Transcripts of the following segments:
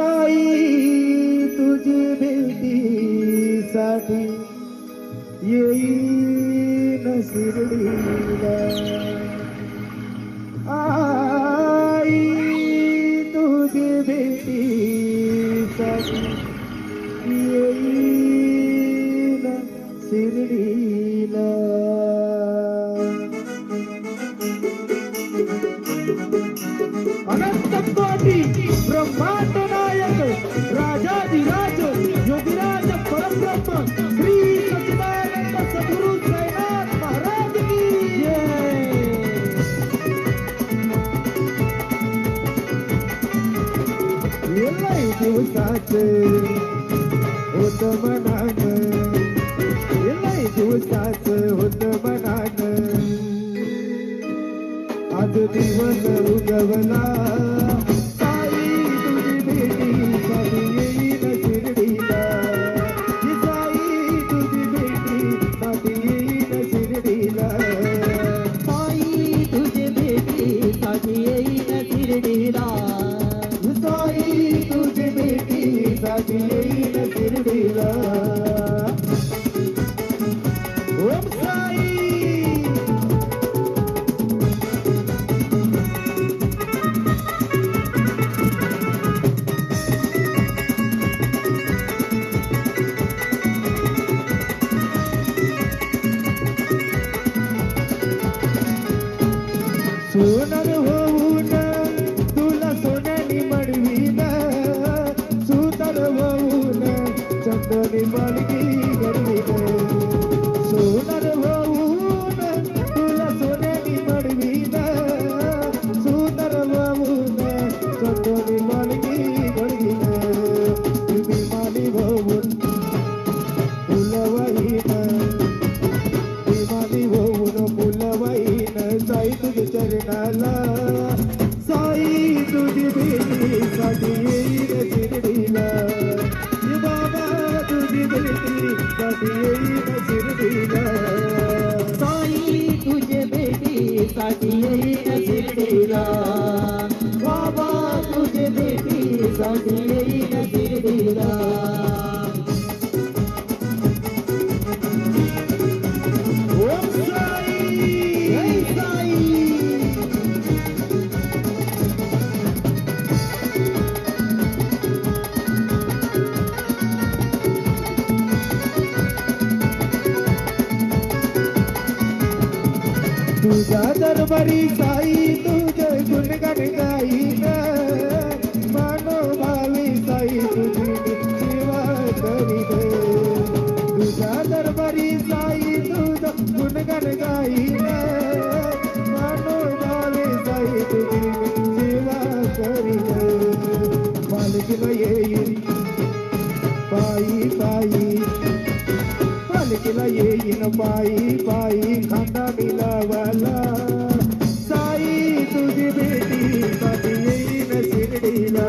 जाई तुझी भेटीसाठी. येईन शिर्डीला. आई तुझी भेटीसाठी. येईन शिर्डीला. अनंत कोटी ब्रह्मांड होत मनान. एलाई दिवसाचं होत मनान आज दिवस उगवला सोनर होऊन तुला सोन्यानी मडवीन सुंदर होऊन चंदनी मलगी गडवीन तुम्ही माली होऊन फुलवहीन विमानी होऊन फुलवाईन साई तुझ्या चरणाला साई तुझी भेटीसाठी येईन शिर्डीला. बाबा तुझी भेटीसाठी येईन तुझ्या दरबारी साई तुझे गुणगान मानो भावी साई तुझी सेवा दे. तुझ्या दरबारी साई तुझं गुणगान मानो भावी साई तुझी सेवा करीन मालकीला येईल पायी पायी पालखीला येईन पायी पायी खांदा मिलावाला. साई तुझी भेटी साठी येईन शिर्डीला.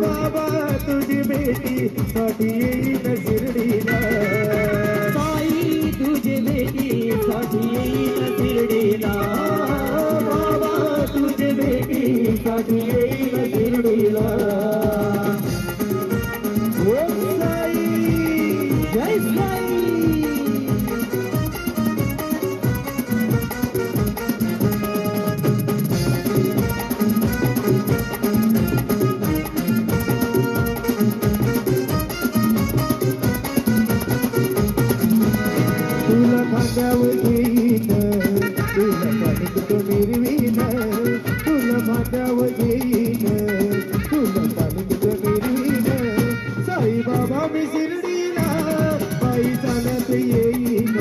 बाबा तुझी बेटी साठी येईन शिर्डीला. साई तुझे भेटीसाठी येईन शिर्डीला. बाबा तुझी भेटी साठी येईन तुला पाणीत मिरवीन तुला भांड्यावर घेईन तुला पाणीत मिरवीन साई बाबा मी शिर्डीला पायी चालत येईन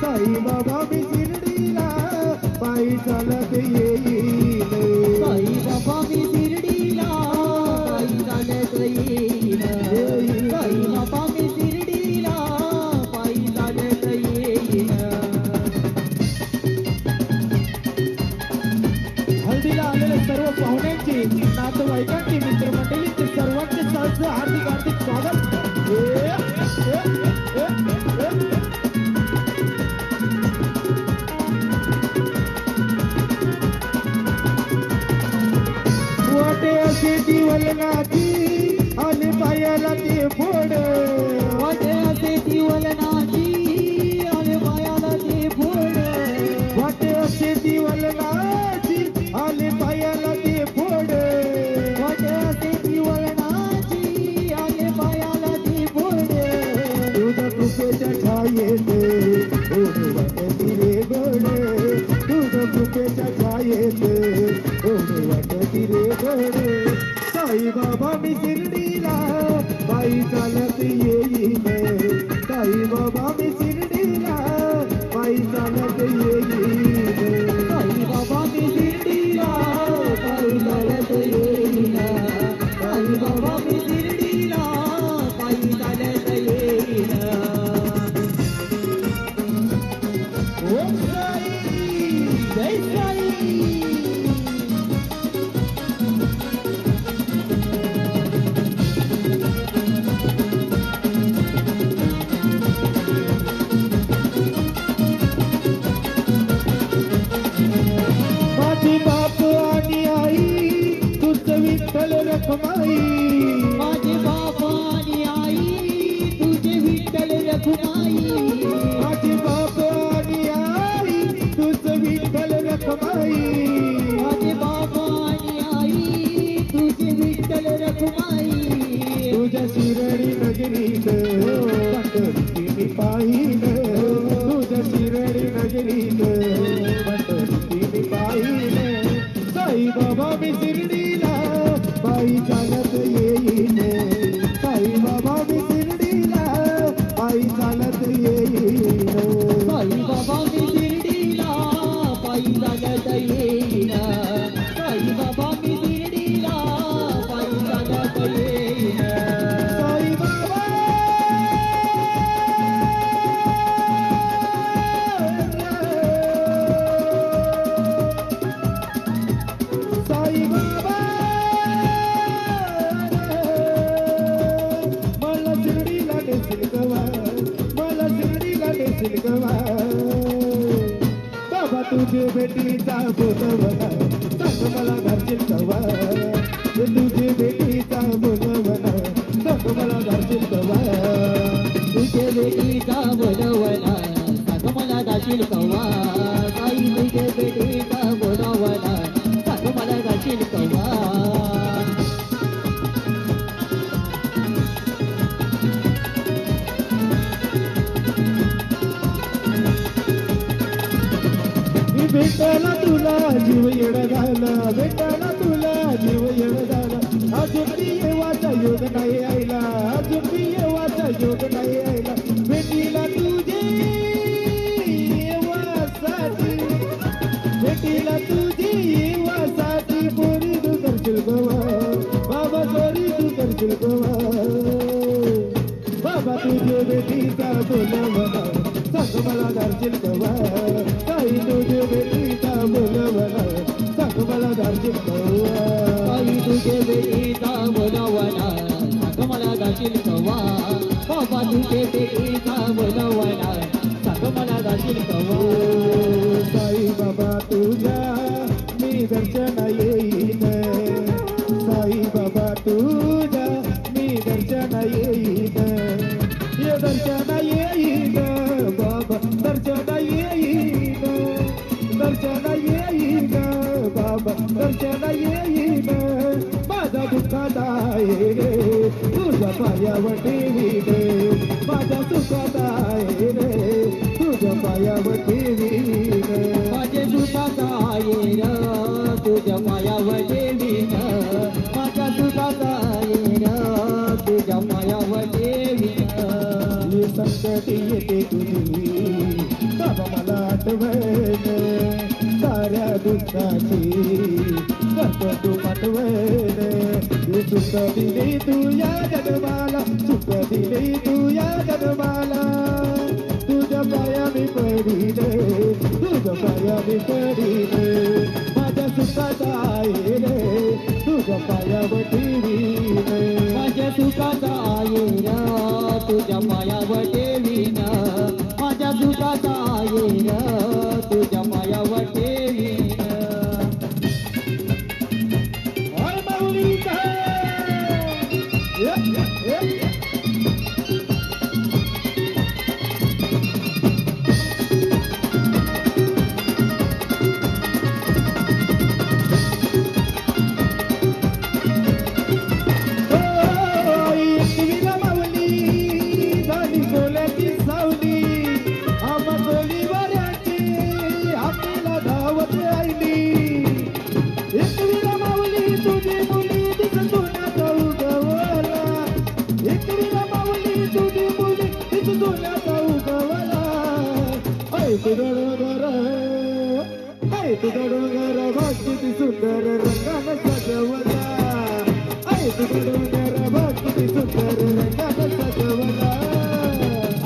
साई नातेवाईकांची मित्रमंडळींचे सर्वांचे सहज हार्दिक हार्दिक स्वागत. Baby. बाबा तुझे बेटीचा बोलवला सांग मला घरचे कवा तुझे बेटीचा बोलवला सांग मला घरचे सवा तुझे बेटीचा बोलवला साग मला घाशील सवा काही तुझे बेटीचा मी तुला जीव येड झाला भेटायला तुला जीव येड झाला अजून मी येवाचा योग नाही आयला अजून मी येवाचा योग नाही आयला भेटीला तुझे येवासाठी भेटीला तुझी येवासाठी पोरी तू करशील गोवा बाबा पोरी तू करशील गोवा बाबा तुझे भेटीचा बोला. दर्शन येईन बाबा. दर्शन येईल दर्शन येईन बाबा. दर्शन येईन माझा दुःखात आहे रे तुझ्या पायावर ठेवीन माझ्या सुखात आहे रे तुझ्या पायावटी संकटी येते तुझी बाबा मला आठवण साऱ्या दुःखाची करतो तू आठवण ही सुख दिली तू या जन्माला सुख दिली तू या जन्माला तुझ्या पाया मी पडीन तुझ्या पाया मी पडीन माझ्या सुखाचा आहे रे तुझ्या पायावर तुझा डोंगर भाग किती सुंदर रंगाने सजवला. आई तुझा डोंगर भाग किती सुंदर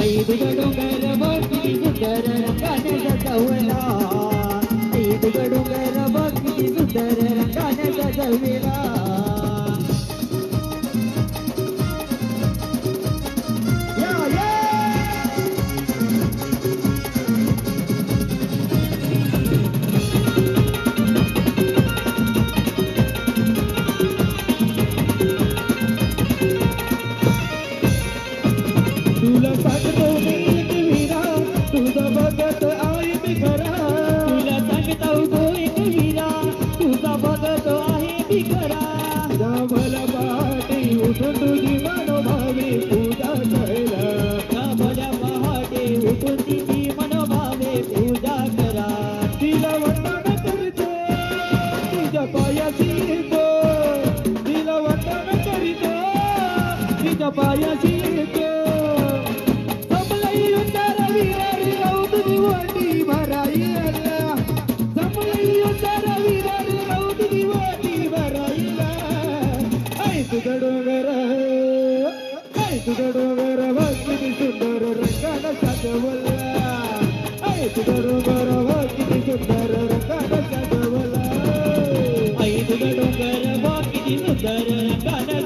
आई तुझा डोंगर भाग सुंदर रंगाने सजवला. आई तुझा डोंगर भाग किती सुंदर ऐ तुझं डोंगर बघ किती सुंदर रंगानं साजवला ऐ तुझं डोंगर बघ किती सुंदर रंगानं साजवला आई तुझं डोंगर बघ किती सुंदर रंगानं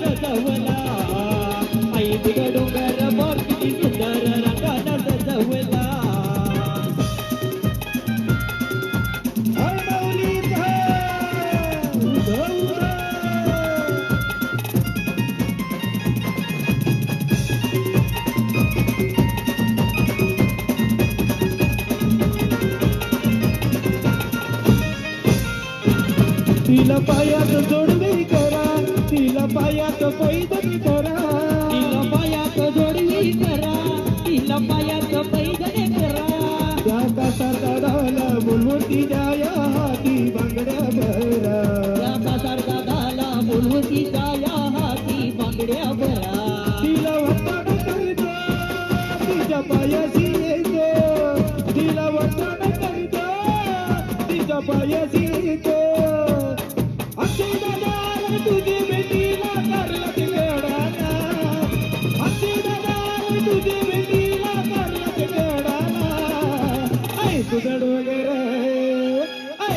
तिला पायात जोडवी करा तिला पायात पैदनी करा. तिला पायात जोडवी करा तिला पायात पैदने करा. जाता कासाचा डाला मुलमुती जाया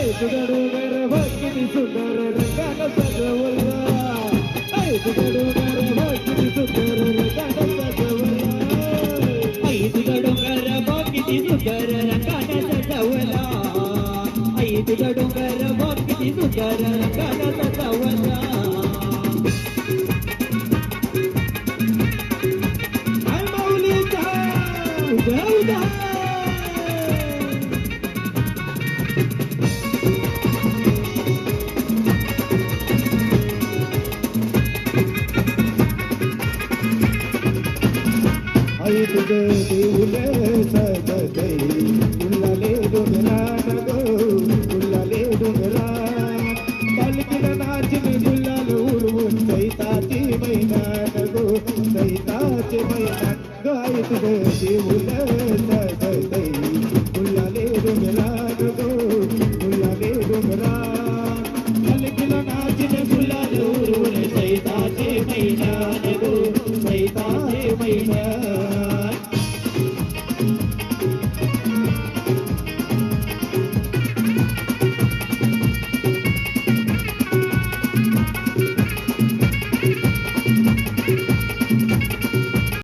ऐ तुझं डोंगर बघ किती सुंदर रंगानं सजवला ऐ तुझं डोंगर बघ किती सुंदर रंगानं सजवला आई तुझं डोंगर बघ किती सुंदर रंगानं सजवला आई तुझं डोंगर